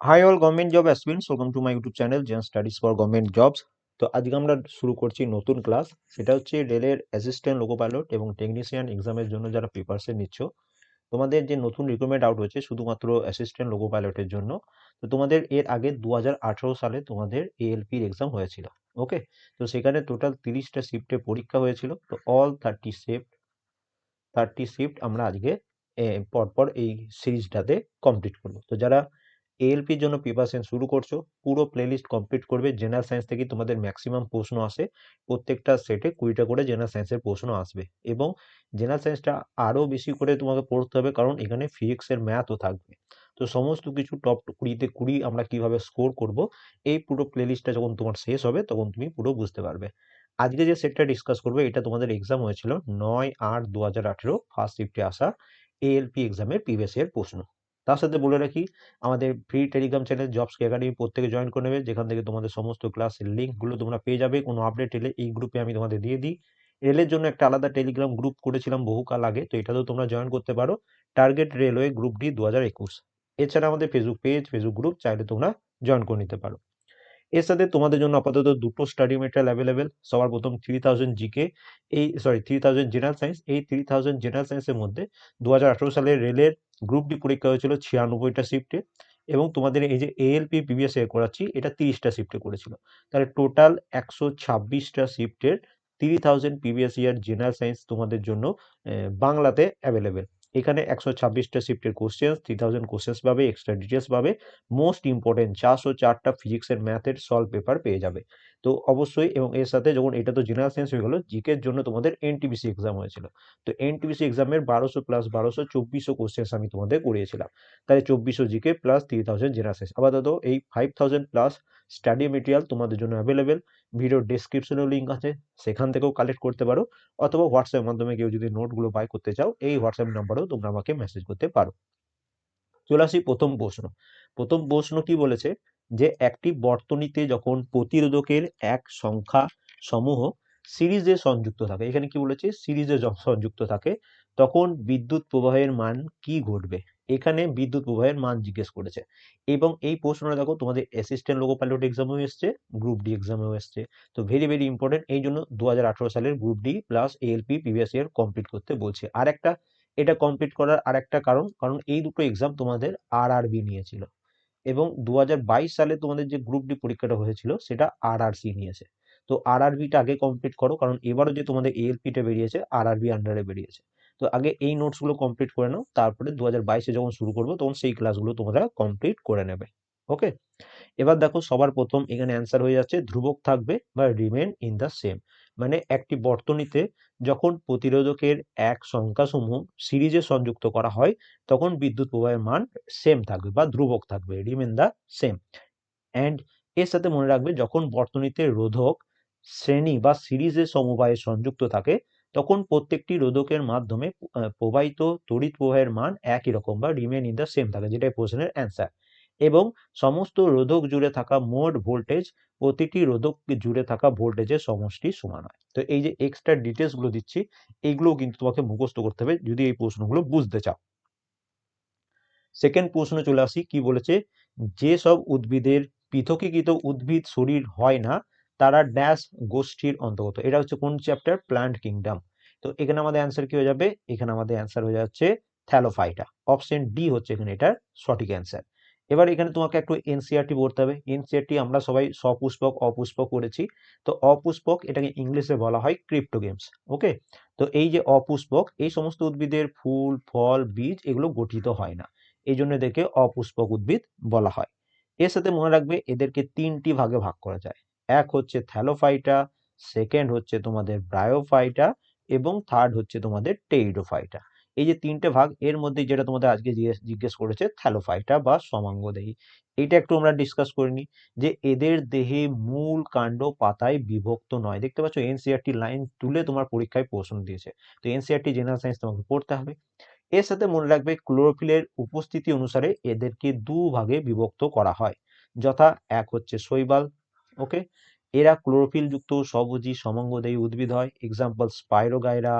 Hi all government job aspirants welcome to my YouTube channel Zen studies for government jobs তো আজকে আমরা শুরু করছি নতুন ক্লাস সেটা হচ্ছে রেলের অ্যাসিস্ট্যান্ট লোকো পাইলট এবং টেকনিশিয়ান এক্সামের জন্য যারা প্রিপারেশন নিচ্ছ, তোমাদের যে নতুন রিক্রুটমেন্ট আউট হয়েছে শুধুমাত্র অ্যাসিস্ট্যান্ট লোকো পাইলটের জন্য, তো তোমাদের এর আগে দু হাজার আঠেরো সালে তোমাদের এএলপির এক্সাম হয়েছিল ওকে তো সেখানে টোটাল তিরিশটা শিফটে পরীক্ষা হয়েছিল, তো all thirty shift thirty shift আমরা আজকে পরপর এই সিরিজটাতে কমপ্লিট করব। তো যারা এএলপির জন্য প্রিপারেশন শুরু করছ, পুরো প্লেলিস্ট কমপ্লিট করবে জেনারেল সায়েন্স থেকে তোমাদের ম্যাক্সিমাম প্রশ্ন আসে, প্রত্যেকটা সেটে কুড়িটা করে জেনারেল সায়েন্সের প্রশ্ন আসবে এবং জেনারেল সায়েন্সটা আরও বেশি করে তোমাকে পড়তে হবে কারণ এখানে ফিজিক্সের ম্যাথও থাকবে। তো সমস্ত কিছু টপ কুড়িতে কুড়ি আমরা কীভাবে স্কোর করব, এই পুরো প্লেলিস্টটা যখন তোমার শেষ হবে তখন তুমি পুরো বুঝতে পারবে। আজকে যে সেটটা ডিসকাস করবে এটা তোমাদের এক্সাম হয়েছিল নয় আট দু হাজার আঠেরো ফার্স্ট শিফটে আসা এএলপি এক্সামের প্রিভিয়াস ইয়ার প্রশ্ন। তার সাথে বলে রাখি, আমাদের free Telegram channel jobs academy প্রত্যেকে জয়েন করে নেবে। যেখান থেকে তোমাদের সমস্ত ক্লাসের লিঙ্কগুলো তোমরা পেয়ে যাবে। কোনো আপডেট এলে এই গ্রুপে আমি তোমাদের দিয়ে দিই। রেলের জন্য একটা আলাদা টেলিগ্রাম গ্রুপ করেছিলাম বহুকাল আগে, তো এটাতেও তোমরা জয়েন করতে পারো। টার্গেট রেলওয়ে গ্রুপ ডি দু হাজার একুশ। এছাড়া আমাদের ফেসবুক পেজ ফেসবুক গ্রুপ চাইলে তোমরা জয়েন করে নিতে পারো। এর সাথে তোমাদের জন্য আপাতত দুটো স্টাডি মেটেরিয়াল অ্যাভেলেবেল সবার প্রথম থ্রি থাউজেন্ড জিকে এই sorry three thousand general science এই থ্রি থাউজেন্ড জেনারেল সায়েন্সের মধ্যে দু হাজার আঠেরো সালে রেলের গ্রুপ ডি পরীক্ষা হয়েছিল ছিয়ানব্বইটা শিফটে এবং তোমাদের এই যে এএলপি পিবিএস এ করাচ্ছি, এটা তিরিশটা শিফটে করেছিল। তাহলে টোটাল একশো ছাব্বিশটা শিফটের three thousand PBS year general science তোমাদের জন্য বাংলাতে অ্যাভেলেবেল এখানে একশো ছাব্বিশটা শিফটের কোশ্চেন্স থ্রি থাউজেন্ড কোশ্চেন্স পাবে এক্সট্রা ডিটেলস পাবে। মোস্ট ইম্পর্টেন্ট চারশো চারটা ফিজিক্সের ম্যাথের সলভ পেপার পেয়ে যাবে। তো অবশ্যই এবং এর সাথে যখন এটা তো জেনারেল সায়েন্স হয়ে গেলো জিকের জন্য তোমাদের এনটিপিসি এক্সাম হয়েছিল। তো এনটিপিসি এক্সামের বারোশো প্লাস বারোশো চব্বিশশো কোশ্চেন্স আমি তোমাদের করিয়েছিলাম। তাহলে চব্বিশশো GK plus three thousand general science আপাতত এই five thousand plus study material তোমাদের জন্য অ্যাভেলেবেল ভিডিওর ডেসক্রিপশনেও লিঙ্ক আছে, সেখান থেকেও কালেক্ট করতে পারো। অথবা হোয়াটসঅ্যাপের মাধ্যমে কেউ যদি নোটগুলো বাই করতে চাও, এই হোয়াটসঅ্যাপ নাম্বারেও তোমরা আমাকে মেসেজ করতে পারো। চলে আসি প্রথম প্রশ্ন। প্রথম প্রশ্ন কি বলেছে? যে একটি বর্তনীতে যখন প্রতিরোধকের এক সংখ্যা সমূহ সিরিজে সংযুক্ত থাকে, এখানে কি বলেছে? সিরিজে সংযুক্ত থাকে, তখন বিদ্যুৎ প্রবাহের মান কি ঘটবে? এখানে বিদ্যুৎ প্রবাহের মান জিজ্ঞেস করেছে। এবং এই প্রশ্নটা দেখো, তোমাদের অ্যাসিস্ট্যান্ট লোকো পাইলট এক্সামেও এসছে গ্রুপ ডি এক্সামেও এসছে। তো ভেরি ভেরি ইম্পর্টেন্ট এই জন্য দু হাজার আঠেরো সালের group D plus ALP previous year complete করতে বলছে। আর একটা এটা কমপ্লিট করার আরেকটা কারণ কারণ এই দুটো এক্সাম তোমাদের আরআরবি নিয়েছিল এবং দু হাজার বাইশ সালে তোমাদের যে গ্রুপ ডি পরীক্ষাটা হয়েছিল সেটা আর আর সি নিয়েছে। তো আরআরবিটা আগে কমপ্লিট করো, কারণ এবারও যে তোমাদের এএলপিটা বেরিয়েছে আরআরবি আন্ডারে বেরিয়েছে। তো আগে এই নোটসগুলো কমপ্লিট করে নাও, তারপরে দু হাজার বাইশে যখন শুরু করব, তখন সেই ক্লাসগুলো তোমরা কমপ্লিট করে নেবে। ওকে এবার দেখো সবার প্রথম এখানে অ্যান্সার হয়ে যাচ্ছে, ধ্রুবক থাকবে বা রিমেন ইন দ্য সেম মানে একটি বর্তনীতে যখন প্রতিরোধকের এক সংখ্যাসমূহ সিরিজে সংযুক্ত করা হয়, তখন বিদ্যুৎ প্রবাহের মান সেম থাকবে বা ধ্রুবক থাকবে। রিমেন দ্য সেম অ্যান্ড এর সাথে মনে রাখবে, যখন বর্তনীতে রোধক শ্রেণি বা সিরিজে সমবায়ে সংযুক্ত থাকে, তখন প্রত্যেকটি রোধকের মাধ্যমে প্রবাহিত তড়িৎ প্রবাহের মান একই রকম বা রিমেন ইন দ্য সেম থাকে যেটা এই প্রশ্নের অ্যান্সার এবং সমস্ত রোধক জুড়ে থাকা মোট ভোল্টেজ, প্রতিটি রোধক জুড়ে থাকা ভোল্টেজের সমষ্টি সমান হয়। তো এই যে এক্সট্রা ডিটেলসগুলো দিচ্ছি, এগুলোও কিন্তু তোমাকে মুখস্থ করতে হবে যদি এই প্রশ্নগুলো বুঝতে চাও। সেকেন্ড প্রশ্ন চলে আসি, কি বলেছে? যে সব উদ্ভিদের পৃথকীকৃত উদ্ভিদ শরীর হয় না, তারা ড্যাশ গোষ্ঠীর অন্তর্গত। এটা হচ্ছে কোন চ্যাপ্টার প্ল্যান্ট কিংডম তো এখানে আমাদের অ্যান্সার কি হয়ে যাবে? এখানে আমাদের অ্যান্সার হয়ে যাচ্ছে থ্যালোফাইটা অপশন ডি হচ্ছে এখানে এটার সঠিক অ্যান্সার এবার এখানে তোমাকে একটু এনসিআরটি পড়তে হবে। এনসিআরটি আমরা সবাই সপুষ্পক অপুষ্পক করেছি তো অপুষ্পক এটাকে ইংলিশে বলা হয় ক্রিপ্টো গেমস, ওকে? তো এই যে অপুষ্পক, এই সমস্ত উদ্ভিদের ফুল, ফল, বীজ এগুলো গঠিত হয় না। এই জন্য এদেরকে অপুষ্পক উদ্ভিদ বলা হয়। এর সাথে মনে রাখবে এদেরকে তিনটি ভাগে ভাগ করা যায়। এক হচ্ছে থ্যালোফাইটা, সেকেন্ড হচ্ছে তোমাদের ব্রায়োফাইটা এবং থার্ড হচ্ছে তোমাদের টেইডোফাইটা। এই যে তিনটে ভাগ, এর মধ্যে যেটা তোমাদের আজকে জিজ্ঞেস করেছে, থ্যালোফাইটা বা সমাঙ্গদেহী এটা একটু আমরা ডিসকাস করে নিই যে এদের দেহে মূল কাণ্ড পাতায় বিভক্ত নয়। দেখতে পাচ্ছ এনসিআরটি লাইন তুলে তোমার পরীক্ষায় প্রশ্ন দিয়েছে। তো এনসিআরটি জেনারেল সায়েন্স তোমাকে পড়তে হবে। এর সাথে মনে রাখবে, ক্লোরোফিলের উপস্থিতি অনুসারে এদেরকে দু ভাগে বিভক্ত করা হয়। যথা এক হচ্ছে শৈবাল, ওকে? এরা ক্লোরোফিল যুক্ত, সবুজি সমাঙ্গদেহী উদ্ভিদ হয়। এক্সাম্পল স্পাইরোগাইরা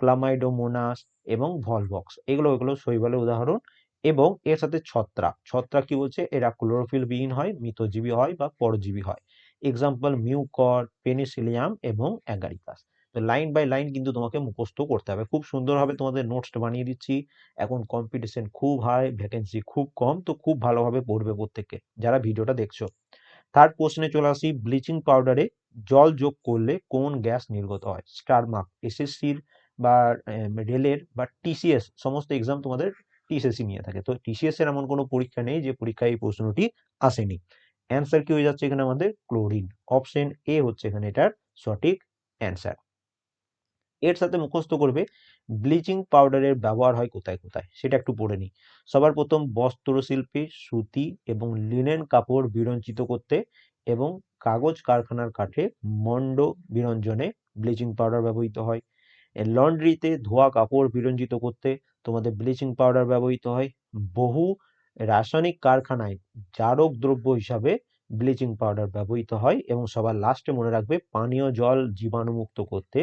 ক্লামাইডোমোনাস এবং ভলভক্স। এগুলো এগুলো শৈবালের উদাহরণ এবং এর সাথে ছত্রাক। ছত্রাক কি বলছে? এরা ক্লোরোফিল বিহীন হয়, মৃতজীবী হয় বা পরজীবী হয়। এক্সাম্পল মিউকর পেনিসিলিয়াম এবং অ্যাগারিকাস তো লাইন বাই লাইন কিন্তু তোমাকে মুখস্থ করতে হবে। খুব সুন্দরভাবে তোমাদের নোটসটা বানিয়ে দিচ্ছি। এখন কম্পিটিশন খুব হাই ভ্যাকেন্সি খুব কম, তো খুব ভালোভাবে পড়বে প্রত্যেককে, যারা ভিডিওটা দেখছ। থার্ড কোশ্চেনে চলে আসি। ব্লিচিং পাউডারে জল যোগ করলে কোন গ্যাস নির্গত হয়? স্টার মার্ক এসএসসির বা রেলের বা টিসিএস সমস্ত এক্সাম তোমাদের টিসিএসসি নিয়ে থাকে। তো টিসিএস এর এমন কোনো পরীক্ষা নেই যে পরীক্ষায় এই প্রশ্নটি আসেনি। অ্যান্সার কি হয়ে যাচ্ছে এখানে আমাদের? ক্লোরিন অপশন এ হচ্ছে এখানে এটার সঠিক অ্যান্সার এর সাথে মুখস্থ করবে ব্লিচিং পাউডারের ব্যবহার হয় কোথায় কোথায়? সেটা একটু পড়ে নিই। সবার প্রথম বস্ত্র শিল্পে, সুতি এবং লিনেন কাপড় বিরঞ্চিত করতে এবং কাগজ কারখানার কাঠে মন্ড বিরঞ্জনে ব্লিচিং পাউডার ব্যবহৃত হয়। লন্ড্রিতে ধোয়া কাপড় বিরঞ্জিত করতে তোমাদের ব্লিচিং পাউডার ব্যবহৃত হয়। বহু রাসায়নিক কারখানায় জারক দ্রব্য হিসাবে ব্লিচিং পাউডার ব্যবহৃত হয় এবং সবার লাস্টে মনে রাখবে পানীয় জল জীবাণুমুক্ত করতে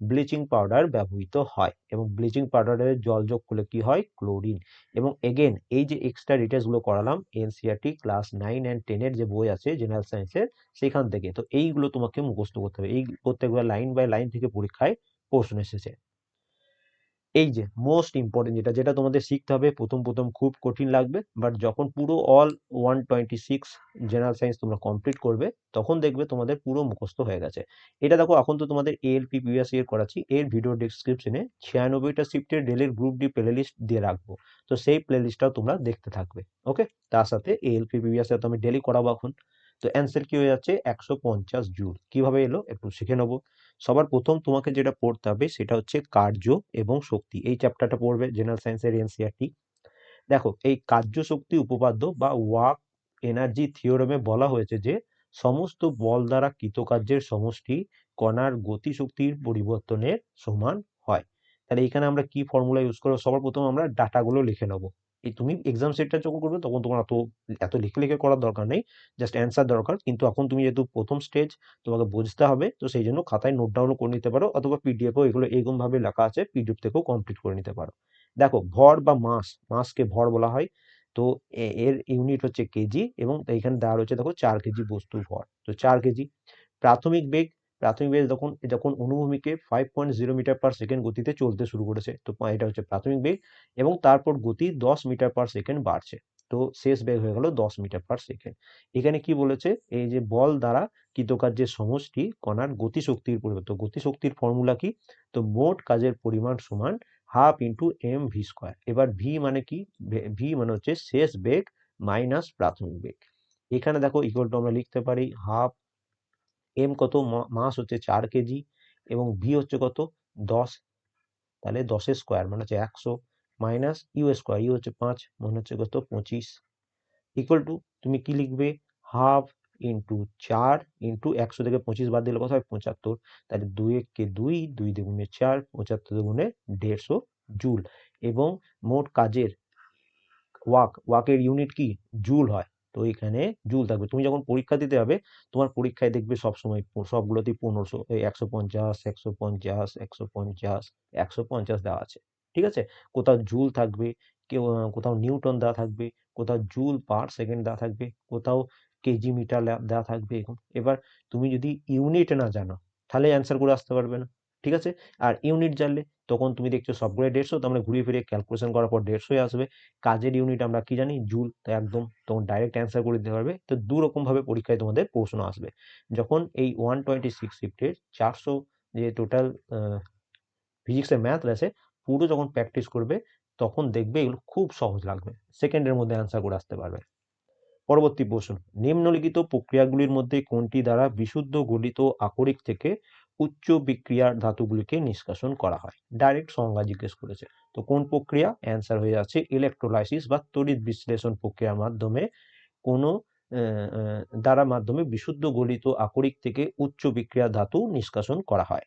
ব্লিচিং পাউডার ব্যবহৃত হয় এবং ব্লিচিং পাউডারের জল যোগ করলে কি হয়? ক্লোরিন এবং এগেন এই যে এক্সট্রা ডিটেলসগুলো করালাম এনসিআরটি ক্লাস নাইন অ্যান্ড টেনের যে বই আছে জেনারেল সায়েন্সের সেখান থেকে। তো এইগুলো তোমাকে মুখস্থ করতে হবে। এই প্রত্যেকবার লাইন বাই লাইন থেকে পরীক্ষায় প্রশ্ন এসেছে। এই যে মোস্ট ইম্পর্টেন্ট যেটা যেটা তোমাদের শিখতে হবে, প্রথম প্রথম খুব কঠিন লাগবে বাট যখন পুরো all one twenty six general science তোমরা কমপ্লিট করবে, তখন দেখবে তোমাদের পুরো মুখস্থ হয়ে গেছে। এটা দেখো, এখন তো তোমাদের এএলপি পিএসসি এর করাচ্ছি, এর ভিডিও ডিসক্রিপশনে ছিয়ানব্বইটা শিফটের ডেলির গ্রুপ ডি প্লে লিস্ট দিয়ে রাখব। তো সেই প্লে লিস্টটাও তোমরা দেখতে থাকবে ওকে তার সাথে এল এএলপি পিএসসি তো আমি ডেলি করাবো এখন। তো অ্যান্সার কি হয়ে যাচ্ছে? একশো পঞ্চাশ জুল কীভাবে এলো? একটু শিখে নেব। সবার প্রথম তোমাকে যেটা পড়তে হবে সেটা হচ্ছে কার্য এবং শক্তি। এই চ্যাপ্টারটা পড়বে জেনারেল সায়েন্সের এনসিআরটি দেখো, এই কার্য, শক্তি, উপপাদ্য বা ওয়াক এনার্জি থিওরামে বলা হয়েছে যে সমস্ত বল দ্বারা কৃতকার্যের সমষ্টি কণার গতি শক্তির পরিবর্তনের সমান হয়। তাহলে এখানে আমরা কি ফর্মুলা ইউজ করব? সবার প্রথম আমরা ডাটাগুলো লিখে নেব। এই তুমি এক্সাম সেটটা যখন করবে, তখন তোমার এত এত লিখে লিখে করার দরকার নেই জাস্ট অ্যান্সার দরকার। কিন্তু এখন তুমি যেহেতু প্রথম স্টেজ তোমাকে বুঝতে হবে, তো সেই জন্য খাতায় নোট ডাউনও করে নিতে পারো, অথবা পিডিএফও এগুলো এরকম ভাবে লেখা আছে পিডিএফ থেকেও কমপ্লিট করে নিতে পারো। দেখো, ভর বা মাস, মাসকে ভর বলা হয়, তো এর ইউনিট হচ্ছে কেজি এবং এইখানে দেওয়া রয়েছে দেখো, চার কেজি বস্তু ভর, তো চার কেজি। প্রাথমিক বেগ প্রাথমিক বেগ যখন যখন অনুভূমিকে five point zero metre per second গতিতে চলতে শুরু করেছে, তো এটা হচ্ছে প্রাথমিক বেগ এবং তারপর গতি দশ মিটার পার সেকেন্ড বাড়ছে। তো শেষ বেগ হয়ে গেল দশ মিটার পার সেকেন্ড এখানে কি বলেছে? এই যে বল দ্বারা কৃতকার্যের সমষ্টি কণার গতিশক্তির পরিবর্তন। গতিশক্তির ফর্মুলা কি? তো মোট কাজের পরিমাণ সমান half into M V square এবার ভি মানে কি? ভি মানে হচ্ছে শেষ বেগ মাইনাস প্রাথমিক বেগ। এখানে দেখো ইকুয়াল টু আমরা লিখতে পারি হাফ এম কত? মাস হচ্ছে চার কেজি এবং বি হচ্ছে কত? দশ। তাহলে দশের স্কোয়ার মানে হচ্ছে একশো মাইনাস ইউ স্কোয়ার ইউ হচ্ছে পাঁচ, মনে হচ্ছে কত? পঁচিশ। ইকুয়াল টু তুমি কি লিখবে? হাফ ইন্টু চার ইন্টু একশো থেকে পঁচিশ বাদ দিলে কত হয়? পঁচাত্তর। তাহলে দুই এককে দুই দুই দুগুণে চার, পঁচাত্তর দুগুণে দেড়শো জুল। এবং মোট কাজের ওয়াক ওয়াকের ইউনিট কি? জুল হয়। তো এখানে জুল থাকবে। তুমি যখন পরীক্ষা দিতে হবে তোমার পরীক্ষায় দেখবে সবসময় সবগুলোতেই পনেরোশো একশো পঞ্চাশ একশো পঞ্চাশ একশো পঞ্চাশ একশো পঞ্চাশ দেওয়া আছে। ঠিক আছে? কোথাও জুল থাকবে, কেউ, কোথাও নিউটন দেওয়া থাকবে, কোথাও জুল পার সেকেন্ড দেওয়া থাকবে, কোথাও কেজি মিটার দেওয়া থাকবে এরকম। এবার তুমি যদি ইউনিট না জানো, তাহলে অ্যান্সার করে আসতে পারবে না। ঠিক আছে? আর ইউনিট জানলে তখন তুমি দেখছ সবগুলো দেড়শো তো আমরা ঘুরিয়ে ফিরে ক্যালকুলেশন করার পর দেড়শোই আসবে। কাজের ইউনিট আমরা কি জানি? জুল তো একদম তখন ডাইরেক্ট অ্যান্সার করে দিতে পারবে। তো দু রকমভাবে পরীক্ষায় তোমাদের প্রশ্ন আসবে। যখন এই ওয়ান টোয়েন্টি সিক্স শিফটের চারশো যে টোটাল ফিজিক্সের ম্যাথ রয়েছে পুরো যখন প্র্যাকটিস করবে, তখন দেখবে এগুলো খুব সহজ লাগবে। সেকেন্ডের মধ্যে অ্যান্সার করে আসতে পারবে। পরবর্তী প্রশ্ন, নিম্নলিখিত প্রক্রিয়াগুলির মধ্যে কোনটি দ্বারা বিশুদ্ধ গলিত আকরিক থেকে উচ্চ বিক্রিয়ার ধাতুগুলিকে নিষ্কাশন করা হয়। ডাইরেক্ট সংজ্ঞা জিজ্ঞেস করেছে। তো কোন প্রক্রিয়া? অ্যান্সার হয়ে যাচ্ছে ইলেকট্রোলাইসিস বা তড়িৎ বিশ্লেষণ প্রক্রিয়ার মাধ্যমে কোনো দ্বারা মাধ্যমে বিশুদ্ধ গলিত আকরিক থেকে উচ্চ বিক্রিয়া ধাতু নিষ্কাশন করা হয়।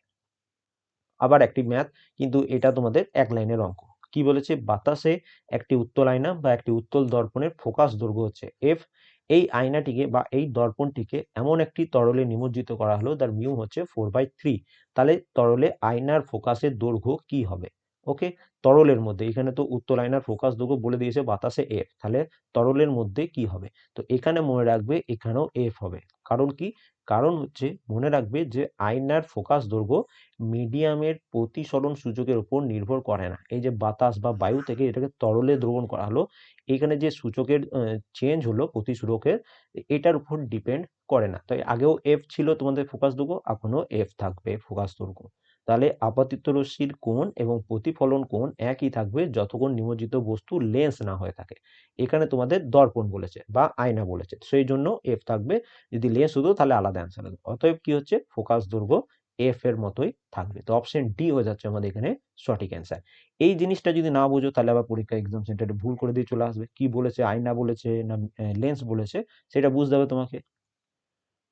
আবার একটি ম্যাথ, কিন্তু এটা তোমাদের এক লাইনের অঙ্ক। কি বলেছে? বাতাসে একটি উত্তল আয়না বা একটি উত্তল দর্পণের ফোকাস দৈর্ঘ্য হচ্ছে এফ এই আয়নাটিকে বা এই দর্পণটিকে এমন একটি তরলে নিমজ্জিত করা হলো, তার মিউ হচ্ছে ফোর বাই থ্রি তাহলে তরলে আয়নার ফোকাসের দৈর্ঘ্য কি হবে? ওকে তরলের মধ্যে, এখানে তো উত্তর আয়নার ফোকাস দৈর্ঘ্য বলে দিয়েছে, বাতাসে এফ তাহলে তরলের মধ্যে কি হবে? তো এখানে মনে রাখবে এখানেও এফ হবে। কারণ কি? কারণ হচ্ছে মনে রাখবে যে আয়নার ফোকাস দৈর্ঘ্য মিডিয়ামের প্রতিসরণ সূচকের উপর নির্ভর করে না। এই যে বাতাস বা বায়ু থেকে এটাকে তরলে দ্রবণ করা হলো এখানে যে সূচকের চেঞ্জ হলো প্রতিসূচকের এটার উপর ডিপেন্ড করে না। তাই আগেও এফ ছিল তোমাদের ফোকাস দৈর্ঘ্য এখনও এফ থাকবে ফোকাস দুর্গ। তাহলে আপাতিত রশ্মির কোণ এবং প্রতিফলন কোণ একই থাকবে যতক্ষণ নিমজ্জিত বস্তু লেন্স না হয়ে থাকে। এখানে তোমাদের দর্পণ বলেছে বা আয়না বলেছে। সেই জন্য এফ থাকবে। যদি লেন্স হতো তাহলে আলাদা অ্যান্সার হতো। অতএব কি হচ্ছে? ফোকাস দৈর্ঘ্য এফ এর মতোই থাকবে। তো অপশন ডি হয়ে যাচ্ছে আমাদের এখানে সঠিক অ্যান্সার এই জিনিসটা যদি না বুঝো, তাহলে আবার পরীক্ষা এক্সাম সেন্টারে ভুল করে দিয়ে চলে আসবে। কি বলেছে আয়না বলেছে, না লেন্স বলেছে, সেটা বুঝতে হবে তোমাকে।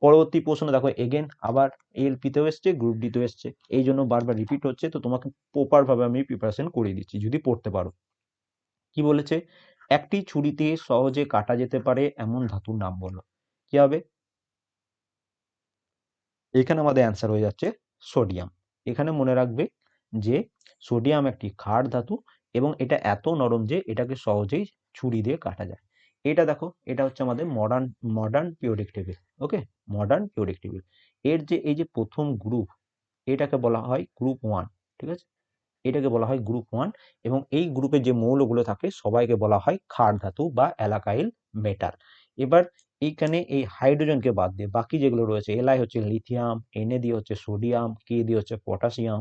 পরবর্তী প্রশ্ন দেখো এগেন আবার এলপিতেও এসছে গ্রুপ ডিতেও এসছে। এই জন্য বারবার রিপিট হচ্ছে, তো তোমাকে প্রপার ভাবে আমি প্রিপারেশন করিয়ে দিচ্ছি, যদি পড়তে পারো। কি বলেছে, একটি ছুরিতে সহজে কাটা যেতে পারে, এমন ধাতুর নাম বলো। কি হবে? এখানে আমাদের অ্যান্সার হয়ে যাচ্ছে সোডিয়াম এখানে মনে রাখবে যে সোডিয়াম একটি ক্ষার ধাতু এবং এটা এত নরম যে এটাকে সহজেই ছুরি দিয়ে কাটা যায়। এটা দেখো, এটা হচ্ছে আমাদের modern modern periodic table okay modern periodic টেবিলের যে, এই যে প্রথম গ্রুপ এটাকে বলা হয় গ্রুপ ওয়ান ঠিক আছে? এটাকে বলা হয় গ্রুপ ওয়ান এবং এই গ্রুপে যে মৌলগুলো থাকে, সবাইকে বলা হয় ক্ষার ধাতু বা অ্যালাকাইল মেটাল এবার এইখানে এই হাইড্রোজেনকে বাদ দিয়ে বাকি যেগুলো রয়েছে, এলআই হচ্ছে লিথিয়াম এনএ দিয়ে হচ্ছে সোডিয়াম কে দিয়ে হচ্ছে পটাশিয়াম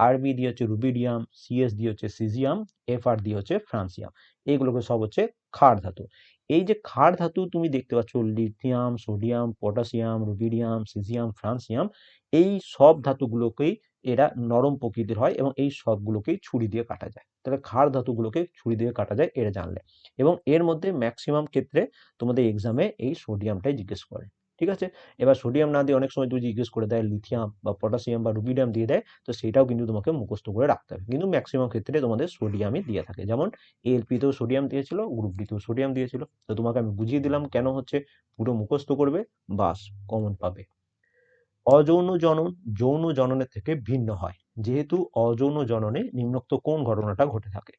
আরবি দিয়ে হচ্ছে রুবিডিয়াম সিএস দিয়ে হচ্ছে সিজিয়াম এফ আর দিয়ে হচ্ছে ফ্রান্সিয়াম। এইগুলোকে সব হচ্ছে ক্ষার ধাতু। এই যে ক্ষার ধাতু তুমি দেখতে পাচ্ছ, lithium, sodium, potassium, rubidium, caesium, francium, এই সব ধাতুগুলোকেই এরা নরম প্রকৃতির হয় এবং এই সবগুলোকেই ছুরি দিয়ে কাটা যায়। তাহলে ক্ষার ধাতুগুলোকে ছুরি দিয়ে কাটা যায় এটা জানলে। এবং এর মধ্যে ম্যাক্সিমাম ক্ষেত্রে তোমাদের এক্সামে এই সোডিয়ামটাই জিজ্ঞেস করে, ঠিক আছে? এবার সোডিয়াম না দিয়ে অনেক সময় তুমি জিজ্ঞেস করে দেয় লিথিয়াম বা পটাশিয়াম বা রুবিডিয়াম দিয়ে দেয়, তো সেটাও কিন্তু তোমাকে মুখস্থ করে রাখতে হবে। কিন্তু ম্যাক্সিমাম ক্ষেত্রে তোমাদের সোডিয়ামই দিয়ে থাকে। যেমন এলপিতেও সোডিয়াম দিয়েছিল গ্রুপ ডিতেও সোডিয়াম দিয়েছিল। তো তোমাকে আমি বুঝিয়ে দিলাম কেন হচ্ছে, পুরো মুখস্থ করবে, বাস কমন পাবে। অযৌন জনন, যৌন জননের থেকে ভিন্ন হয়। যেহেতু অযৌন জননে নিম্নোক্ত কোন ঘটনাটা ঘটে থাকে?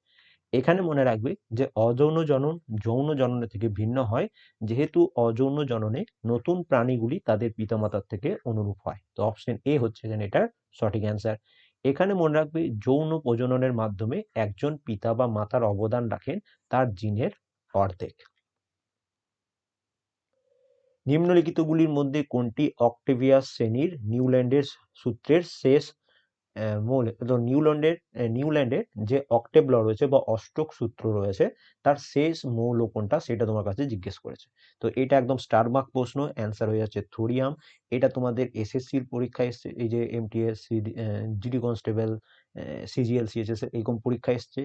এখানে মনে রাখবে যে অযৌন জনন, যৌন জননের থেকে ভিন্ন হয়। যেহেতু অযৌন জননে নতুন প্রাণীগুলি তাদের পিতামাতার থেকে অনুরূপ হয়। তো অপশন এ হচ্ছে এখানে এটার সঠিক অ্যান্সার এখানে মনে রাখবে যৌন প্রজননের মাধ্যমে একজন পিতা বা মাতার অবদান রাখেন তার জিনের অর্ধেক। নিম্নলিখিতগুলির মধ্যে কোনটি অক্টেভিয়াস শ্রেণির নিউল্যান্ডের সূত্রের শেষ মৌল নিউল্যান্ডের নিউল্যান্ডের যে অক্টেভ ল রয়েছে বা অষ্টক সূত্র রয়েছে, তার শেষ মৌল কোনটা সেটা তোমার কাছে জিজ্ঞেস করেছে। তো এটা একদম স্টার মার্ক প্রশ্ন, অ্যান্সার হয়ে যাচ্ছে থোরিয়াম। এটা তোমাদের এসএসসির পরীক্ষায় এই যে MTS GD constable CGL CHS এরকম পরীক্ষা এসছে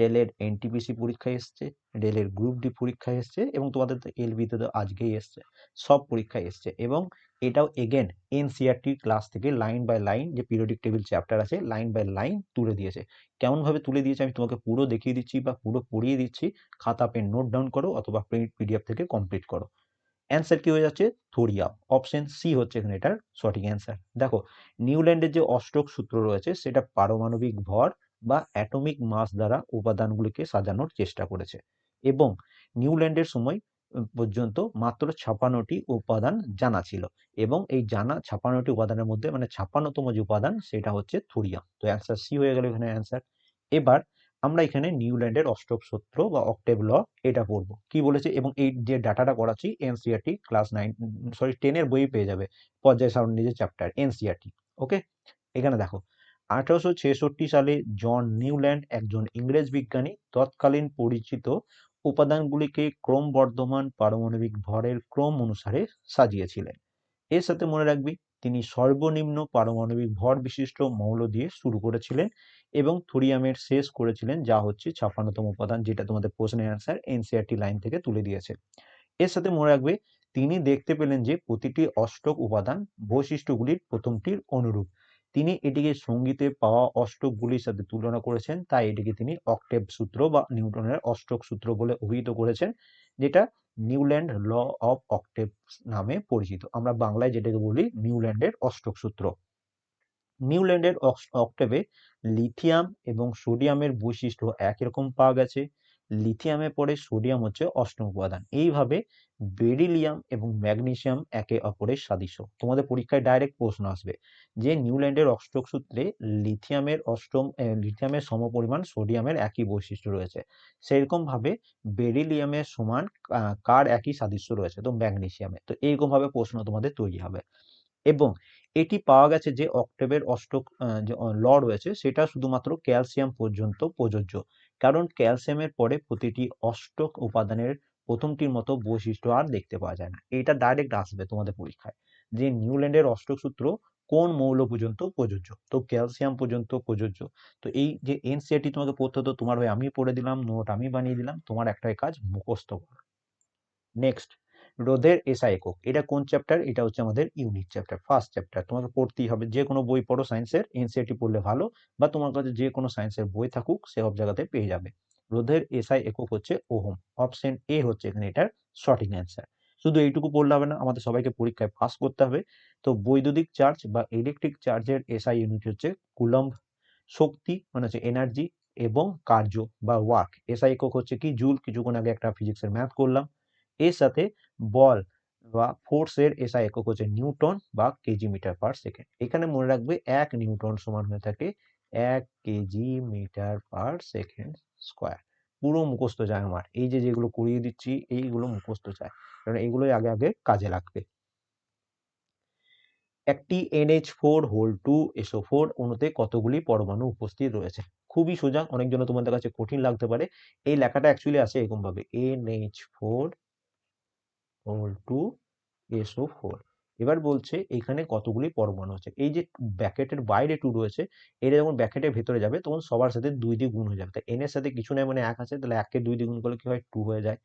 রেলের এনটিপিসি পরীক্ষা এসছে রেলের গ্রুপ ডি পরীক্ষায় এসছে এবং তোমাদের তো এলবিতে তো আজকেই এসছে, সব পরীক্ষায় এসছে এবং এটাও এগেন এনসিআরটি ক্লাস থেকে লাইন বাই লাইন যে পিরিয়ডিক টেবিল চ্যাপ্টার আছে লাইন বাই লাইন তুলে দিয়েছে। কেমনভাবে তুলে দিয়েছে আমি তোমাকে পুরো দেখিয়ে দিচ্ছি বা পুরো পড়িয়ে দিচ্ছি, খাতা পেন নোট ডাউন করো অথবা প্রিন্ট পিডিএফ থেকে কমপ্লিট করো। অ্যান্সার কি হয়ে যাচ্ছে? থোরিয়া অপশন সি হচ্ছে এখানে এটার সঠিক অ্যান্সার দেখো নিউল্যান্ডের যে অষ্টক সূত্র রয়েছে, সেটা পারমাণবিক ভর বা অ্যাটমিক মাস দ্বারা উপাদানগুলিকে সাজানোর চেষ্টা করেছে এবং নিউল্যান্ডের সময় পর্যন্ত মাত্র ছাপান্নটি উপাদান জানা ছিল এবং এই জানা ছাপান্নটি উপাদানের মধ্যে মানে ছাপান্নতম যে উপাদান, সেটা হচ্ছে থোরিয়াম তো অ্যান্সার সি হয়ে গেল এখানে অ্যান্সার এবার আমরা এখানে নিউল্যান্ডের অষ্টক সূত্র বা অক্টেভ ল এটা পড়ব। কি বলেছে? এবং এই যে ডাটাটা করাচ্ছি এনসিআরটি ক্লাস নাইন সরি টেনের বই পেয়ে যাবে পর্যায় সারণী যে চ্যাপ্টার এনসিআরটি ওকে এখানে দেখো, আঠারোশো ছেষট্টি সালে জন নিউল্যান্ড একজন ইংরেজ বিজ্ঞানী তৎকালীন পরিচিত উপাদানগুলিকে ক্রমবর্ধমান পারমাণবিক ভরের ক্রম অনুসারে সাজিয়েছিলেন। এর সাথে মনে রাখবি তিনি সর্বনিম্ন পারমাণবিক ভর বিশিষ্ট মৌল দিয়ে শুরু করেছিলেন এবং থোরিয়ামের শেষ করেছিলেন, যা হচ্ছে ছাপ্পান্নতম উপাদান, যেটা তোমাদের প্রশ্নের অ্যান্সার এনসিআরটি লাইন থেকে তুলে দিয়েছে। এর সাথে মনে রাখবে, তিনি দেখতে পেলেন যে প্রতিটি অষ্টক উপাদান বৈশিষ্ট্যগুলির প্রথমটির অনুরূপ। তিনি এটিকে সঙ্গীতে পাওয়া অষ্টকগুলির সাথে তুলনা করেছেন, তাই এটিকে তিনি অক্টেভ সূত্র বা নিউটনের অষ্টক সূত্র বলে অভিহিত করেছেন। যেটা নিউল্যান্ড ল অফ অক্টেভ নামে পরিচিত। আমরা বাংলায় যেটাকে বলি নিউল্যান্ডের অষ্টক সূত্র। নিউল্যান্ডের অক্টেভে লিথিয়াম এবং সোডিয়ামের বৈশিষ্ট্য একই রকম পাওয়া গেছে। লিথিয়ামের পরে সোডিয়াম হচ্ছে অষ্টম উপাদান। এইভাবে বেরিলিয়াম এবং ম্যাগনেসিয়াম একে অপরের সাদৃশ্য। তোমাদের পরীক্ষায় ডাইরেক্ট প্রশ্ন আসবে যে নিউল্যান্ডের অষ্টক সূত্রে লিথিয়ামের অষ্টম লিথিয়ামের সমপরিমাণ সোডিয়ামের একই বৈশিষ্ট্য রয়েছে। সেরকম ভাবে বেরিলিয়ামের সমান কার একই সাদৃশ্য রয়েছে? তো ম্যাগনেসিয়ামে তো এইরকম ভাবে প্রশ্ন তোমাদের তৈরি হবে। এবং এটি পাওয়া গেছে যে অক্টেভের অষ্টক যে, ল রয়েছে সেটা শুধুমাত্র ক্যালসিয়াম পর্যন্ত প্রযোজ্য। কারণ ক্যালসিয়ামের পরে প্রতিটি অষ্টক উপাদানের প্রথমটির মতো বৈশিষ্ট্য আর দেখতে পাওয়া যায় না। এটা ডাইরেক্ট আসবে তোমাদের পরীক্ষায় যে নিউল্যান্ডের অষ্টক সূত্র কোন মৌল পর্যন্ত প্রযোজ্য। তো ক্যালসিয়াম পর্যন্ত প্রযোজ্য। তো এই যে এনসিআরটি তোমাকে পড়তে হতো, তোমার হয়ে আমি পড়ে দিলাম, নোট আমি বানিয়ে দিলাম, তোমার একটাই কাজ মুখস্থ করা। নেক্সট রোধের এসআই একক। এটা কোন চ্যাপ্টার এটা হচ্ছে আমাদের ইউনিট চ্যাপ্টার ফার্স্ট চ্যাপ্টার তোমাকে পড়তেই হবে, যে কোনো বই পড়ো সায়েন্সের এনসিআরটি পড়লে ভালো, বা তোমার কাছে যে কোনো সায়েন্সের বই থাকুক সব জায়গাতে পেয়ে যাবে। রোধের এসআই একক হচ্ছে ওহম। অপশন এ হচ্ছে এখানে এটার সঠিক অ্যান্সার শুধু এইটুকু পড়লে হবে না, আমাদের সবাইকে পরীক্ষায় পাস করতে হবে। তো বৈদ্যুতিক চার্জ বা ইলেকট্রিক চার্জের এসআই ইউনিট হচ্ছে কুলম্ব শক্তি মানে হচ্ছে এনার্জি এবং কার্য বা ওয়ার্ক এসআই একক হচ্ছে কি? জুল কিছুক্ষণ আগে একটা ফিজিক্সের ম্যাথ করলাম। এর সাথে বল বা ফোর্সের এসআই একক হচ্ছে নিউটন বা কেজি মিটার পার সেকেন্ড এখানে মনে রাখবে এক নিউটন সমান হয়ে থাকে এক KG metre per second square পুরো মুখস্থ যায় আমার। এই যে যেগুলো করিয়ে দিচ্ছি, এইগুলো মুখস্থ চায় কারণ এইগুলোই আগে আগে কাজে লাগবে। একটি NH four whole two SO four অণুতে কতগুলি পরমাণু উপস্থিত রয়েছে? খুবই সোজা অনেকজন তোমাদের কাছে কঠিন লাগতে পারে। এই লেখাটা অ্যাকচুয়ালি আছে এরকম ভাবে NH four whole two SO four এবার বলছে এখানে কতগুলি পরমাণু আছে। এই যে ব্যাকেটের বাইরে টু রয়েছে, এটা যখন ব্যাকেটের ভেতরে যাবে, তখন সবার সাথে দুই দিয়ে গুণ হয়ে যাবে। তাই এন এর সাথে কিছু নাই মানে এক আছে, তাহলে এককে দুই দিয়ে গুণ করলে কি হয়? টু হয়ে যায়।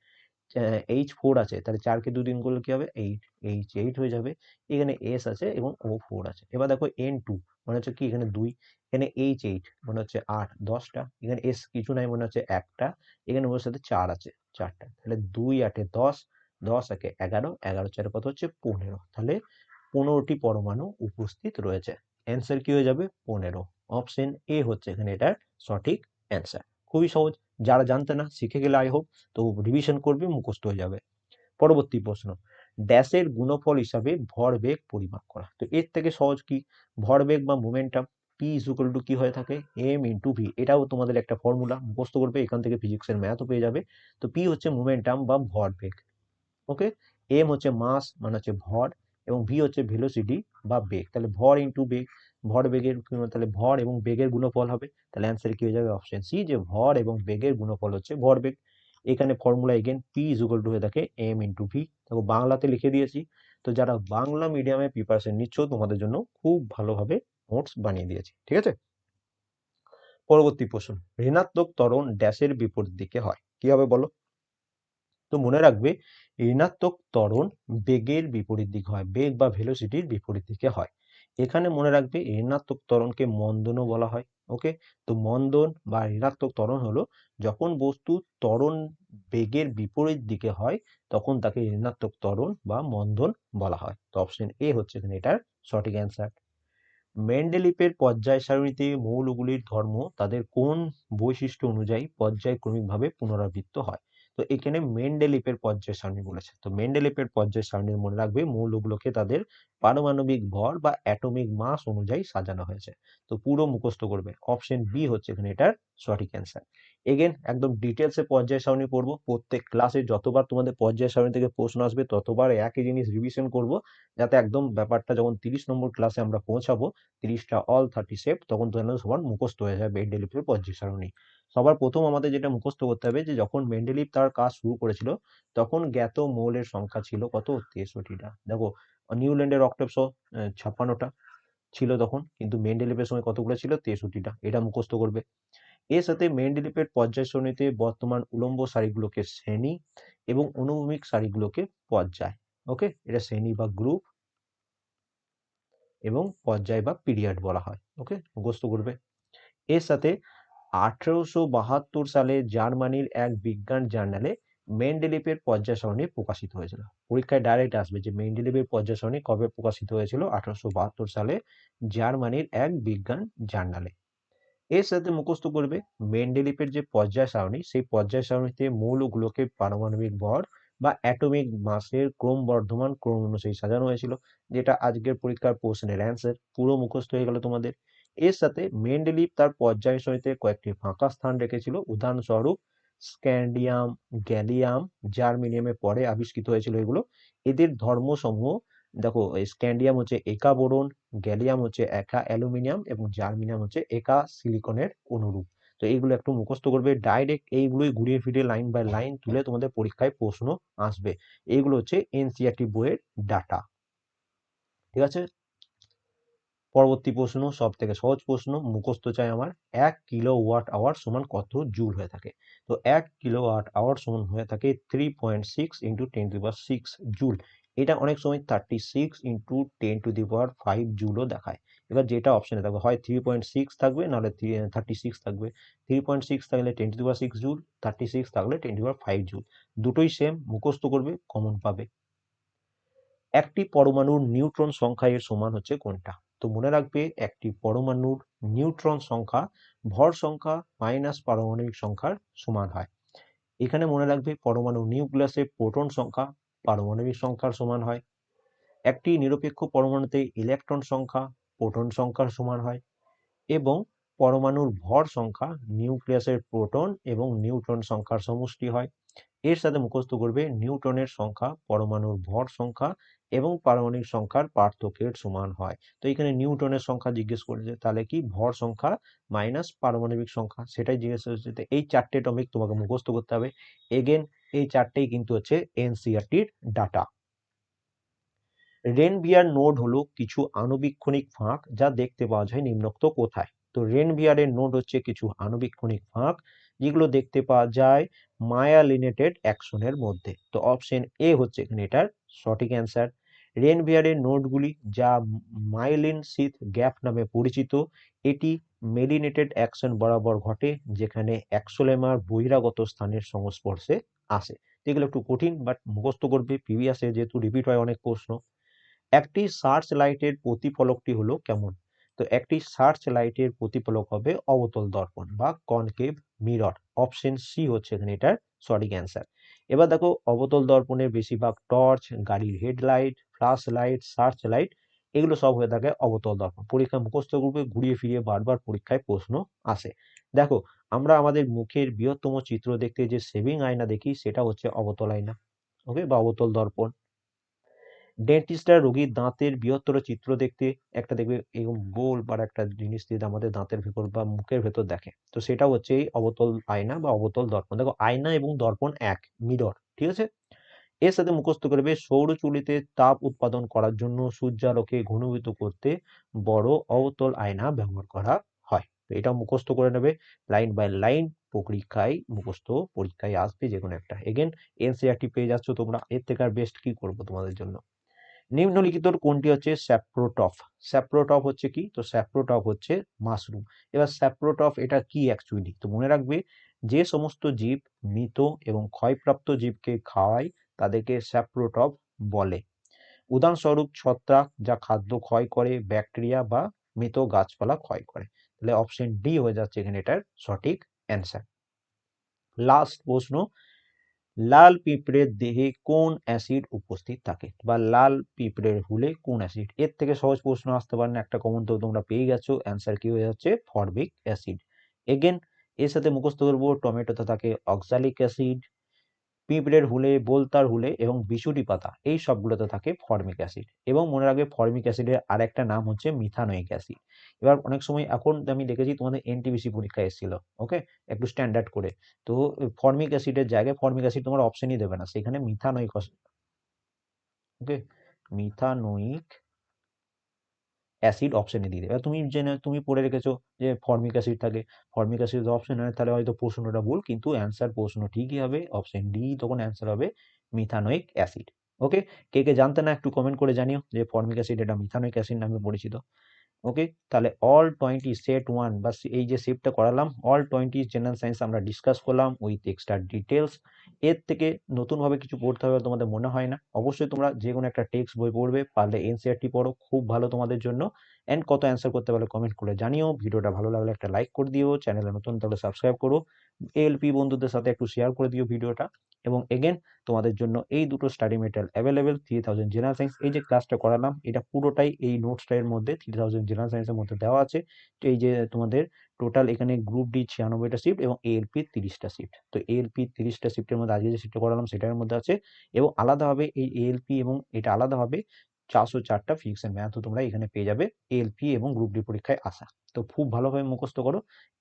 এইচ ফোর আছে, তাহলে চারকে দুই দিন করলে কি হবে? এইট এইচ এইট হয়ে যাবে। এখানে এস আছে এবং ও ফোর আছে। এবার দেখো এন টু মানে হচ্ছে কি এখানে দুই, এখানে এইচ এইট মানে হচ্ছে আট, দশটা। এখানে এস কিছু নাই, মনে হচ্ছে একটা। এখানে ওর সাথে চার আছে, চারটা। তাহলে দুই আটে দশ দশ একে এগারো এগারো চারে কত হচ্ছে? পনেরো। তাহলে পনেরোটি পরমাণু উপস্থিত রয়েছে। অ্যান্সার কি হয়ে যাবে? পনেরো। অপশন এ হচ্ছে এখানে এটার সঠিক অ্যান্সার খুবই সহজ। যারা জানতে না, শিখে গেলে আই হোপ তো রিভিশন করবে, মুখস্থ হয়ে যাবে। পরবর্তী প্রশ্ন। ড্যাশের গুণফল হিসাবে ভরবেগ পরিমাপ করা। তো এর থেকে সহজ কি? ভরবেগ বা মোমেন্টাম পি ইকুয়াল টু কি হয়ে থাকে? এম ইন্টু ভি এটাও তোমাদের একটা ফর্মুলা মুখস্থ করবে, এখান থেকে ফিজিক্সের ম্যাথও পেয়ে যাবে। তো পি হচ্ছে মোমেন্টাম বা ভরবেগ ওকে? এম হচ্ছে মাস মানে হচ্ছে ভর, এবং ভি হচ্ছে ভেলোসিটি বা বেগ। তাহলে ভর ইন্টু বেগ, ভর বেগের তাহলে ভর এবং বেগের গুণফল হবে। তাহলে অ্যান্সার কি হয়ে যাবে? অপশন সি যে ভর এবং বেগের গুণফল হচ্ছে ভর বেগ। এখানে formula again P is equal to হয়ে থাকে এম ইন্টু ভি দেখো, বাংলাতে লিখে দিয়েছি। তো যারা বাংলা মিডিয়ামে প্রিপারেশন নিচ্ছ, তোমাদের জন্য খুব ভালোভাবে নোটস বানিয়ে দিয়েছি। ঠিক আছে? পরবর্তী প্রশ্ন। ঋণাত্মক ত্বরণ ড্যাশের বিপরীত দিকে হয়। কি হবে বলো? তো মনে রাখবে, ঋণাত্মক ত্বরণ বেগের বিপরীত দিকে হয়, বেগ বা ভেলোসিটির বিপরীত দিকে হয়। এখানে মনে রাখবে ঋণাত্মক ত্বরণকে মন্দনও বলা হয় ওকে তো মন্দন বা ঋণাত্মক ত্বরণ হলো যখন বস্তু ত্বরণ বেগের বিপরীত দিকে হয়, তখন তাকে ঋণাত্মক ত্বরণ বা মন্দন বলা হয়। তো অপশন এ হচ্ছে এখানে এটার সঠিক অ্যান্সার মেন্ডেলিপের পর্যায় সারণীতে মৌলগুলির ধর্ম তাদের কোন বৈশিষ্ট্য অনুযায়ী পর্যায়ক্রমিকভাবে পুনরাবৃত্ত হয়? তো এখানে মেন্ডেলিপের পর্যায় সারণী বলেছে তো মেন্ডেলিপের পর্যায় সারণী মনে রাখবে মৌলগুলোকে তাদের পারমাণবিক ভর বা অ্যাটমিক মাস অনুযায়ী সাজানো হয়েছে। তো পুরো মুখস্থ করবে। অপশন বি হচ্ছে এখানে এটার সঠিক অ্যান্সার এগেন একদম ডিটেলসে পর্যায় সারণী পড়ব। প্রত্যেক ক্লাসে যতবার তোমাদের পর্যায় সারণী থেকে প্রশ্ন আসবে, ততবার একই জিনিস রিভিশন করব। যাতে একদম ব্যাপারটা যখন তিরিশ নম্বর ক্লাসে আমরা পৌঁছাবো, তিরিশটা অল থার্টি সেট তখন তো সবার মুখস্থ হয়ে যাবে মেন্ডেলিপের পর্যায় সারণী। সবার প্রথম আমাদের যেটা মুখস্থ করতে হবে যে, যখন মেন্ডেলিপ তার কাজ শুরু করেছিল, তখন জ্ঞাত মৌলের সংখ্যা ছিল কত? তেষট্টিটা। দেখো নিউল্যান্ডের অক্টোপস ছাপ্পান্নটা ছিল তখন। কিন্তু মেন্ডেলিপের সময় কতগুলো ছিল? তেষট্টিটা। এটা মুখস্থ করবে। এর সাথে মেন্ডেলিপের পর্যায় সারণীতে বর্তমান উলম্ব সারিগুলোকে শ্রেণি এবং অনুভূমিক সারিগুলোকে পর্যায়। ওকে এটা শ্রেণি বা গ্রুপ এবং পর্যায় বা পিরিয়ড বলা হয়। ওকে মুখস্থ করবে। এর সাথে আঠারোশো বাহাত্তর সালে জার্মানির এক বিজ্ঞান জার্নালে মেন্ডেলিভের পর্যায় সারণী প্রকাশিত হয়েছিল। পরীক্ষায় ডাইরেক্ট আসবে যে মেন্ডেলিভের পর্যায় সারণী কবে প্রকাশিত হয়েছিল? আঠারোশো বাহাত্তর সালে জার্মানির এক বিজ্ঞান জার্নালে। এর সাথে মুখস্থ করবে মেন্ডেলিভের যে পর্যায় সারণী সেই পর্যায় সারণীতে মৌলগুলোকে পারমাণবিক ভর বা অ্যাটমিক মাসের ক্রম বর্ধমান ক্রম অনুযায়ী সাজানো হয়েছিল, যেটা আজকের পরীক্ষার প্রশ্নের অ্যান্সার পুরো মুখস্থ হয়ে গেল তোমাদের। এর সাথে মেন্ডেলিভ তার পর্যায় সারণীতে কয়েকটি ফাঁকা স্থান রেখেছিল। উদাহরণস্বরূপ স্ক্যান্ডিয়াম, গ্যালিয়াম, জার্মিনিয়ামে পরে আবিষ্কৃত হয়েছিল এগুলো। এদের ধর্মসমূহ, দেখো স্ক্যান্ডিয়াম হচ্ছে একা বোরন, গ্যালিয়াম হচ্ছে একা অ্যালুমিনিয়াম এবং জার্মেনিয়াম হচ্ছে একা সিলিকনের অনুরূপ। তো এইগুলো একটু মুখস্থ করবে, ডাইরেক্ট এইগুলোই ঘুরিয়ে ফিরিয়ে লাইন বাই লাইন তুলে তোমাদের পরীক্ষায় প্রশ্ন আসবে। এইগুলো হচ্ছে এনসিআরটি বইয়ের ডাটা। ঠিক আছে? পরবর্তী প্রশ্ন সব থেকে সহজ প্রশ্ন, মুখস্থ চাই আমার, এক কিলো ওয়াট আওয়ার সমান কত জুল হয়ে থাকে? তো এক কিলো ওয়াট আওয়ার সমান হয়ে থাকে three point six into ten to power six joule এটা অনেক সময় thirty six into ten to the power five জুলও দেখায়। এবার যেটা অপশনে থাকবে, হয় থ্রি পয়েন্ট সিক্স থাকবে, নাহলে থার্টি সিক্স থাকবে। থ্রি পয়েন্ট সিক্স থাকলে ten to power six joule thirty six থাকলে ten to power five joule দুটোই সেম মুখস্থ করবে কমন পাবে। একটি পরমাণুর নিউট্রন সংখ্যা এর সমান হচ্ছে কোনটা? তো মনে রাখবে, একটি পরমাণুর নিউট্রন সংখ্যা ভর সংখ্যা মাইনাস পারমাণবিক সংখ্যার সমান হয়। এখানে মনে রাখবে, পরমাণু নিউক্লিয়াসে প্রোটন সংখ্যা পারমাণবিক সংখ্যার সমান হয়। একটি নিরপেক্ষ পরমাণুতে ইলেকট্রন সংখ্যা প্রোটন সংখ্যার সমান হয় এবং পরমাণুর ভর সংখ্যা নিউক্লিয়াসের প্রোটন এবং নিউট্রন সংখ্যার সমষ্টি হয়। এর সাথে মুখস্থ করবে নিউটনের সংখ্যা, পরমাণুর ভর সংখ্যা এবং পারমাণবিক সংখ্যার পার্থক্যের সমান হয়। তো এখানে নিউটনের সংখ্যা জিজ্ঞেস করেছে, তাহলে কি ভর সংখ্যা মাইনাস পারমাণবিক সংখ্যা? সেটাই জিজ্ঞেস করেছে। এই চারটে টপিক তোমাকে মুখস্থ করতে হবে। এগেন এই চারটেই কিন্তু হচ্ছে এনসিআরটির ডাটা রেনভিয়ার নোড হলো কিছু আণুবীক্ষণিক ফাঁক যা দেখতে পাওয়া যায় নিম্নোক্ত কোথায়। তো রেনভিয়ারের নোড হচ্ছে কিছু আণুবীক্ষণিক ফাঁক যেগুলো দেখতে পাওয়া যায় মায়া মায়ালিনেটেড অ্যাকশনের মধ্যে। তো অপশন এ হচ্ছে এখানে এটার সঠিক অ্যান্সার। রেনভিয়ারের নোটগুলি যা মাইলিন সিথ গ্যাপ নামে পরিচিত, এটি মেলিনেটেড অ্যাকশন বরাবর ঘটে যেখানে অ্যাক্সোলেমার বহিরাগত স্থানের সংস্পর্শে আসে। এগুলো একটু কঠিন বাট মুখস্থ করবে প্রিভিয়াসে যেহেতু রিপিট হয় অনেক প্রশ্ন। একটি সার্চ লাইটের প্রতিফলকটি হলো কেমন? তো একটি সার্চ লাইটের প্রতিফলক হবে অবতল দর্পণ বা কনকেভ মিরর অপশন সি হচ্ছে এখানে এটার সঠিক অ্যান্সার এবার দেখো অবতল দর্পণের বেশিরভাগ টর্চ গাড়ির headlight flash light search light এগুলো সব হয়ে থাকে অবতল দর্পণ। পরীক্ষা মুখস্থ গ্রুপে ঘুরিয়ে ফিরিয়ে বারবার পরীক্ষায় প্রশ্ন আসে। দেখো আমরা আমাদের মুখের বৃহত্তম চিত্র দেখতে যে সেভিং আয়না দেখি সেটা হচ্ছে অবতল আয়না ওকে বা অবতল দর্পণ। ডেন্টিস্টরা রোগীর দাঁতের বৃহত্তর চিত্র দেখতে একটা দেখবে এরকম গোল বা একটা জিনিস দিয়ে আমাদের দাঁতের ভেতর বা মুখের ভেতর দেখে। তো সেটা হচ্ছে এই অবতল আয়না বা অবতল দর্পণ। দেখো আয়না এবং দর্পণ এক, মিরর, ঠিক আছে? এর সাথে মুখস্থ করবে সৌরচুলিতে তাপ উৎপাদন করার জন্য সূর্যালোকে ঘনীভূত করতে বড় অবতল আয়না ব্যবহার করা হয়। তো এটা মুখস্থ করে নেবে লাইন বাই লাইন, পরীক্ষায় মুখস্থ, পরীক্ষায় আসবে যে কোনো একটা। এগেন এনসিআরটি পেয়ে যাচ্ছ তোমরা। এর থেকে আর বেস্ট কি করব তোমাদের জন্য? নিম্নলিখিত কোনটি হচ্ছে স্যাপ্রোটফ স্যাপ্রোটফ হচ্ছে কি? তো স্যাপ্রোটফ হচ্ছে মাশরুম এবার স্যাপ্রোটফ এটা কি অ্যাকচুয়ালি তো মনে রাখবে যে সমস্ত জীব মৃত এবং ক্ষয়প্রাপ্ত জীবকে খাওয়ায় তাদেরকে স্যাপ্রোটফ বলে। উদাহরণস্বরূপ ছত্রাক যা খাদ্য ক্ষয় করে ব্যাকটেরিয়া বা মৃত গাছপালা ক্ষয় করে। তাহলে অপশন ডি হয়ে যাচ্ছে এখানে এটার সঠিক অ্যান্সার লাস্ট প্রশ্ন লাল পিঁপড়ের দেহে কোন অ্যাসিড উপস্থিত থাকে? বা লাল পিঁপড়ের হুলে কোন অ্যাসিড? এর থেকে সহজ প্রশ্ন আসতে পারে না, একটা কমন তো তোমরা পেয়ে গেছো। অ্যান্সার কি হয়ে যাচ্ছে? ফরবিক অ্যাসিড এগেন এর সাথে মুখস্থ করব টমেটোতে থাকে অক্সালিক অ্যাসিড পিঁপড়ের হুলে, বোলতার হুলে এবং বিচুটি পাতা, এই সবগুলোতে থাকে ফর্মিক অ্যাসিড এবং মনে রাখবে ফর্মিক অ্যাসিডের আর একটা নাম হচ্ছে মিথানোইক অ্যাসিড। এবার অনেক সময় এখন আমি দেখেছি তোমাদের এনটিবিসি পরীক্ষা এসেছিল, ওকে? একটু স্ট্যান্ডার্ড করে। তো ফর্মিক অ্যাসিডের জায়গায় ফর্মিক অ্যাসিড তোমার অপশনই দেবে না, সেখানে মিথানোইক ওকে? মিথানোইক অ্যাসিড অপশানে দিয়ে দেবে। তুমি জেনে, তুমি পড়ে রেখেছো যে ফর্মিক অ্যাসিড থাকে। ফর্মিক অ্যাসিড অপশন তাহলে হয়তো প্রশ্নটা ভুল, কিন্তু অ্যান্সার প্রশ্ন ঠিকই হবে। অপশন ডি তখন অ্যান্সার হবে মিথানোয়িক অ্যাসিড ওকে কে কে জানতে না একটু কমেন্ট করে জানিও যে ফর্মিক অ্যাসিড এটা মিথানোয়িক অ্যাসিড নামে পরিচিত। ওকে তাহলে অল টোয়েন্টি সেট ওয়ান বা এই যে শিফটটা করালাম অল টোয়েন্টি জেনারেল সায়েন্স আমরা ডিসকাস করলাম উইথ এক্সট্রা ডিটেলস এর থেকে নতুনভাবে কিছু পড়তে হবে তোমাদের মনে হয় না। অবশ্যই তোমরা যে কোনো একটা টেক্সট বই পড়বে, পারলে এনসিআরটি পড়ো, খুব ভালো তোমাদের জন্য। অ্যান্ড কত অ্যান্সার করতে পারলে কমেন্ট করে জানিও। ভিডিওটা ভালো লাগলে একটা লাইক করে দিও। চ্যানেলে নতুন তাহলে সাবস্ক্রাইব করো। এলপি বন্ধুদের সাথে একটু শেয়ার করে দিও ভিডিওটা এবং এগেন তোমাদের জন্য এই দুটো study material available three thousand general science এই যে ক্লাসটা করালাম, এটা পুরোটাই এই নোটসটা এর মধ্যে থ্রি থাউজেন্ড জেনারেল সায়েন্সের মধ্যে দেওয়া আছে। তো এই যে তোমাদের টোটাল এখানে গ্রুপ ডি ছিয়ানব্বইটা শিফট এবং এএলপি তিরিশটা শিফট তো এএলপি তিরিশটা শিফটের মধ্যে আজকে যে শিফটটা করালাম, সেটার মধ্যে আছে। এবং আলাদাভাবে এই এএলপি এবং এটা আলাদাভাবে চারশো চারটা ফিজিক্স এন্ড ম্যাথও তোমরা এখানে পেয়ে যাবে এএলপি এবং গ্রুপ ডি পরীক্ষায় আসা। তো খুব ভালোভাবে মুখস্থ করো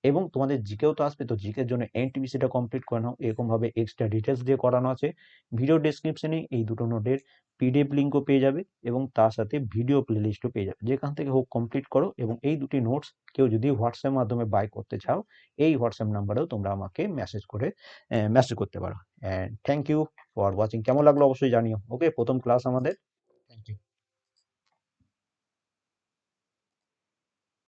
এবং তোমাদের জিকেও তো আসবে, তো জিকের জন্য এনটিপিসিটা কমপ্লিট করে নাও। এরকমভাবে এক্সট্রা ডিটেলস দিয়ে করানো আছে। ভিডিও ডেসক্রিপশনে এই দুটো নোটের পিডিএফ লিঙ্কও পেয়ে যাবে এবং তার সাথে ভিডিও প্লেলিস্টও পেয়ে যাবে। যেখান থেকে হোক কমপ্লিট করো এবং এই দুটি নোটস কেউ যদি হোয়াটসঅ্যাপ মাধ্যমে বাই করতে চাও, এই হোয়াটসঅ্যাপ নাম্বারেও তোমরা আমাকে মেসেজ করে মেসেজ করতে পারো। And thank you for watching কেমন লাগল অবশ্যই জানিও। ওকে প্রথম ক্লাস আমাদের। Thank you